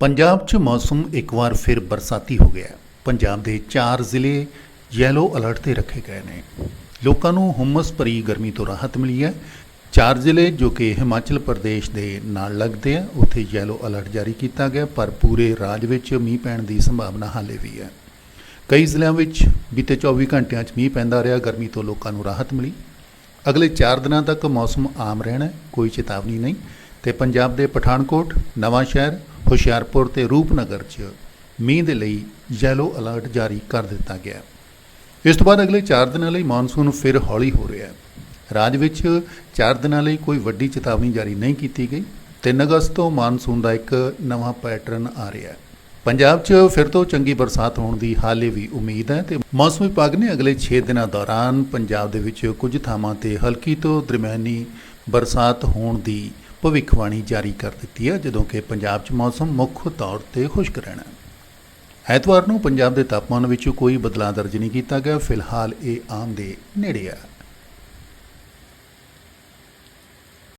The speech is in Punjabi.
ਪੰਜਾਬ 'ਚ ਮੌਸਮ ਇੱਕ ਵਾਰ ਫਿਰ ਬਰਸਾਤੀ ਹੋ ਗਿਆ ਪੰਜਾਬ ਦੇ 4 ਜ਼ਿਲ੍ਹੇ ਯੈਲੋ ਅਲਰਟ ਤੇ ਰੱਖੇ ਗਏ ਨੇ। ਲੋਕਾਂ ਨੂੰ ਹੁਮਸ ਭਰੀ ਗਰਮੀ ਤੋਂ ਰਾਹਤ ਮਿਲੀ ਹੈ। ਚਾਰ ਜ਼ਿਲ੍ਹੇ ਜੋ ਕਿ ਹਿਮਾਚਲ ਪ੍ਰਦੇਸ਼ ਦੇ ਨਾਲ ਲੱਗਦੇ ਆ, ਉੱਥੇ ਯੈਲੋ ਅਲਰਟ ਜਾਰੀ ਕੀਤਾ ਗਿਆ, ਪਰ ਪੂਰੇ ਰਾਜ ਵਿੱਚ ਮੀਂਹ ਪੈਣ ਦੀ ਸੰਭਾਵਨਾ ਹਾਲੇ ਵੀ ਹੈ। ਕਈ ਜ਼ਿਲ੍ਹਿਆਂ ਵਿੱਚ ਬੀਤੇ 24 ਘੰਟਿਆਂ 'ਚ ਮੀਂਹ ਪੈਂਦਾ ਰਿਹਾ, ਗਰਮੀ ਤੋਂ ਲੋਕਾਂ ਨੂੰ ਰਾਹਤ ਮਿਲੀ। ਅਗਲੇ 4 ਦਿਨਾਂ ਤੱਕ ਮੌਸਮ ਆਮ ਰਹਿਣਾ ਕੋਈ ਚੇਤਾਵਨੀ ਨਹੀਂ। ਤੇ ਪੰਜਾਬ ਦੇ ਪਠਾਨਕੋਟ ਨਵਾਂ ਸ਼ਹਿਰ ਹੁਸ਼ਿਆਰਪੁਰ ਤੇ ਰੂਪਨਗਰ 'ਚ ਮੀਂਹ ਦੇ ਲਈ ਯੈਲੋ ਅਲਰਟ ਜਾਰੀ ਕਰ ਦਿੱਤਾ ਗਿਆ। ਇਸ ਤੋਂ ਬਾਅਦ ਅਗਲੇ 4 ਦਿਨਾਂ ਲਈ ਮੌਨਸੂਨ ਫਿਰ ਹੌਲੀ ਹੋ ਰਿਹਾ ਹੈ। ਰਾਜ ਵਿੱਚ 4 ਦਿਨਾਂ ਲਈ ਕੋਈ ਵੱਡੀ ਚੇਤਾਵਨੀ ਜਾਰੀ ਨਹੀਂ ਕੀਤੀ ਗਈ 3 ਅਗਸਤ ਤੋਂ ਮੌਨਸੂਨ ਦਾ ਇੱਕ ਨਵਾਂ ਪੈਟਰਨ ਆ ਰਿਹਾ ਹੈ। ਪੰਜਾਬ 'ਚ ਫਿਰ ਤੋਂ ਚੰਗੀ ਬਰਸਾਤ ਹੋਣ ਦੀ ਹਾਲੇ ਵੀ ਉਮੀਦ ਹੈ ਤੇ ਮੌਸਮ ਵਿਭਾਗ ਨੇ ਅਗਲੇ 6 ਦਿਨਾਂ ਦੌਰਾਨ ਪੰਜਾਬ ਦੇ ਵਿੱਚ ਕੁਝ ਥਾਵਾਂ ਤੇ ਹਲਕੀ ਤੋਂ ਦਰਮਿਆਨੀ ਬਰਸਾਤ ਹੋਣ ਦੀ ਭਵਿੱਖਬਾਣੀ ਜਾਰੀ ਕਰ ਦਿੱਤੀ ਹੈ, ਜਦੋਂ ਕਿ ਪੰਜਾਬ 'ਚ ਮੌਸਮ ਮੁੱਖ ਤੌਰ ਤੇ ਖੁਸ਼ਕ ਰਹਿਣਾ ਹੈ। ਐਤਵਾਰ ਨੂੰ ਪੰਜਾਬ ਦੇ ਤਾਪਮਾਨ ਵਿੱਚ ਕੋਈ ਬਦਲਾਅ ਦਰਜ ਨਹੀਂ ਕੀਤਾ ਗਿਆ, ਫਿਲਹਾਲ ਇਹ ਆਮ ਦੇ ਨੇੜੇ ਆ